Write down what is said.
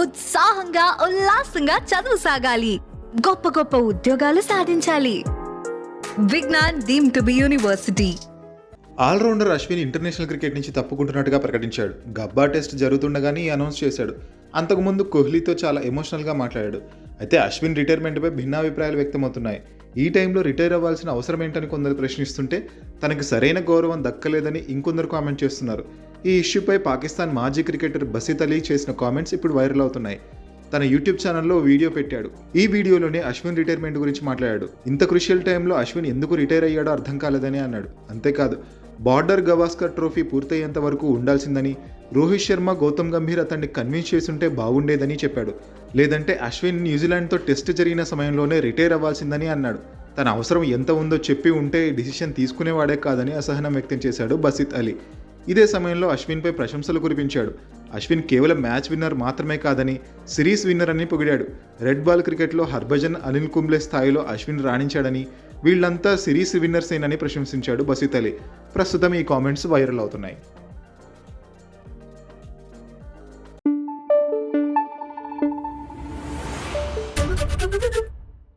ఉత్సాహంగా ఉల్లాసంగా చదువు సాగాలి. గొప్ప గొప్ప ఉద్యోగాలు సాధించాలి. Vignan deemed to be university. Allrounder Ashwin international cricket నుంచి తప్పుకుంటున్నట్టుగా ప్రకటించాడు. గబ్బా టెస్ట్ జరుగుతుండగానే అనౌన్స్ చేశాడు. అంతకుముందు కోహ్లీతో చాలా ఎమోషనల్గా మాట్లాడాడు. అయితే అశ్విన్ రిటైర్మెంట్పై భిన్నాభిప్రాయాలు వ్యక్తమవుతున్నాయి. ఈ టైంలో రిటైర్ అవ్వాల్సిన అవసరం ఏంటని కొందరు ప్రశ్నిస్తుంటే తనకు సరైన గౌరవం దక్కలేదని ఇంకొందరు కామెంట్ చేస్తున్నారు. ఈ ఇష్యూపై పాకిస్తాన్ మాజీ క్రికెటర్ బసీత్ అలీ చేసిన కామెంట్స్ ఇప్పుడు వైరల్ అవుతున్నాయి. తన యూట్యూబ్ ఛానల్లో వీడియో పెట్టాడు. ఈ వీడియోలోనే అశ్విన్ రిటైర్మెంట్ గురించి మాట్లాడాడు. ఇంత క్రుషియల్ టైంలో అశ్విన్ ఎందుకు రిటైర్ అయ్యాడో అర్థం కాలేదని అన్నాడు. అంతేకాదు బార్డర్ గవాస్కర్ ట్రోఫీ పూర్తయ్యేంత వరకు ఉండాల్సిందని రోహిత్ శర్మ గౌతమ్ గంభీర్ అతన్ని కన్విన్స్ చేసుంటే బాగుండేదని చెప్పాడు. లేదంటే అశ్విన్ న్యూజిలాండ్తో టెస్ట్ జరిగిన సమయంలోనే రిటైర్ అవ్వాల్సిందని అన్నాడు. తన అవసరం ఎంత ఉందో చెప్పి ఉంటే డిసిషన్ తీసుకునేవాడే కాదని అసహనం వ్యక్తం చేశాడు బసిత్ అలీ. ఇదే సమయంలో అశ్విన్పై ప్రశంసలు కురిపించాడు. అశ్విన్ కేవలం మ్యాచ్ విన్నర్ మాత్రమే కాదని సిరీస్ విన్నర్ అని పొగిడాడు. రెడ్ బాల్ క్రికెట్లో హర్భజన్ అనిల్ కుంబ్లే స్థాయిలో అశ్విన్ రాణించాడని వీళ్ళంతా సిరీస్ విన్నర్సేనని ప్రశంసించాడు బసిత్ అలీ. ప్రస్తుతం ఈ కామెంట్స్ వైరల్ అవుతున్నాయి.